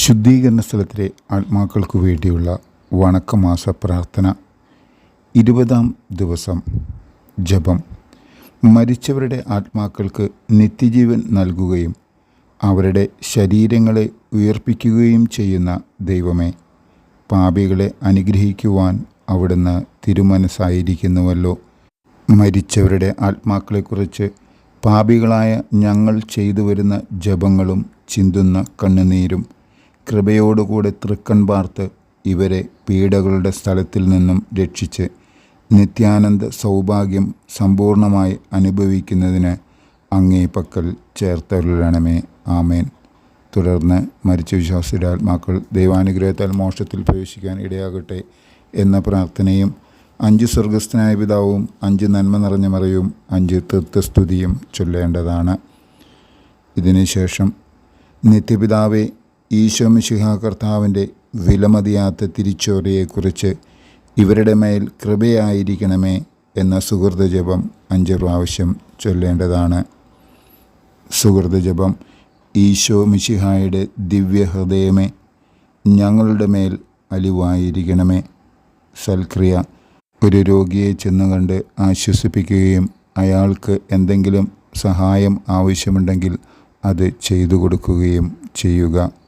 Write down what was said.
ശുദ്ധീകരണ സ്ഥലത്തിലെ ആത്മാക്കൾക്കു വേണ്ടിയുള്ള വണക്കമാസ പ്രാർത്ഥന ഇരുപതാം ദിവസം ജപം. മരിച്ചവരുടെ ആത്മാക്കൾക്ക് നിത്യജീവൻ നൽകുകയും അവരുടെ ശരീരങ്ങളെ ഉയർപ്പിക്കുകയും ചെയ്യുന്ന ദൈവമേ പാപികളെ അനുഗ്രഹിക്കുവാൻ അവിടുന്ന് തിരുമനസ്സായിരിക്കുന്നുവല്ലോ. മരിച്ചവരുടെ ആത്മാക്കളെക്കുറിച്ച് പാപികളായ ഞങ്ങൾ ചെയ്തു വരുന്ന ജപങ്ങളും ചിന്തുന്ന കണ്ണുനീരും കൃപയോടുകൂടെ തൃക്കൺ പാർത്ത് ഇവരെ പീഡകളുടെ സ്ഥലത്തിൽ നിന്നും രക്ഷിച്ച് നിത്യാനന്ദ സൗഭാഗ്യം സമ്പൂർണമായി അനുഭവിക്കുന്നതിന് അങ്ങേ പക്കൽ ചേർത്തരുളണമേ. ആമേൻ. തുടർന്ന് മരിച്ച വിശ്വാസിയുടെ ആത്മാക്കൾ ദൈവാനുഗ്രഹത്താൽ മോക്ഷത്തിൽ പ്രവേശിക്കാൻ ഇടയാകട്ടെ എന്ന പ്രാർത്ഥനയും അഞ്ച് സ്വർഗസ്ഥനായ പിതാവും അഞ്ച് നന്മ നിറഞ്ഞ മറയും അഞ്ച് തൃത്വസ്തുതിയും ചൊല്ലേണ്ടതാണ്. ഇതിനുശേഷം നിത്യപിതാവെ ഈശോ മിശിഹ കർത്താവിന്റെ വിലമതിയാത്ത തിരിച്ചോരയെക്കുറിച്ച് ഇവരുടെ മേൽ കൃപയായിരിക്കണമേ എന്ന സുഹൃത ജപം അഞ്ച് പ്രാവശ്യം ചൊല്ലേണ്ടതാണ്. സുഹൃത ജപം ഈശോ മിശിഹായുടെ ദിവ്യഹൃദയമേ ഞങ്ങളുടെ മേൽ അലിവായിരിക്കണമേ. സൽക്രിയ ഒരു രോഗിയെ ചെന്നു കണ്ട് ആശ്വസിപ്പിക്കുകയും അയാൾക്ക് എന്തെങ്കിലും സഹായം ആവശ്യമുണ്ടെങ്കിൽ അത് ചെയ്തു കൊടുക്കുകയും ചെയ്യുക.